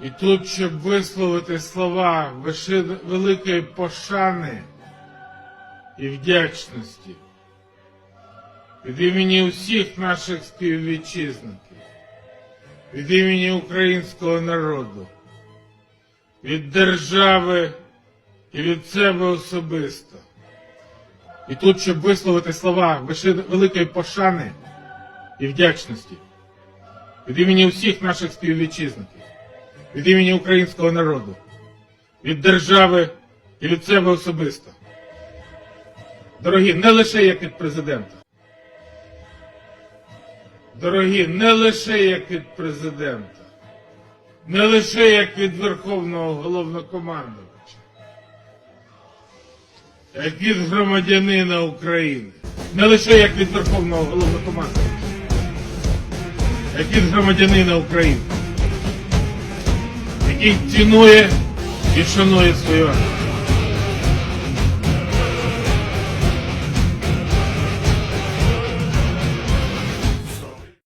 І тут, щоб висловити слова великої пошани і вдячності від імені усіх наших співвітчизників, від імені українського народу, від держави і від себе особисто. І тут, щоб висловити слова великої пошани і вдячності від імені усіх наших співвітчизників, від імені українського народу, від держави і від себе особисто. Дорогі, не лише як від президента. Дорогі, не лише як від президента, не лише як від Верховного головнокомандувача, як від громадянина України, не лише як від Верховного головнокомандувача, як від громадянина України, який цінує і шанує армію.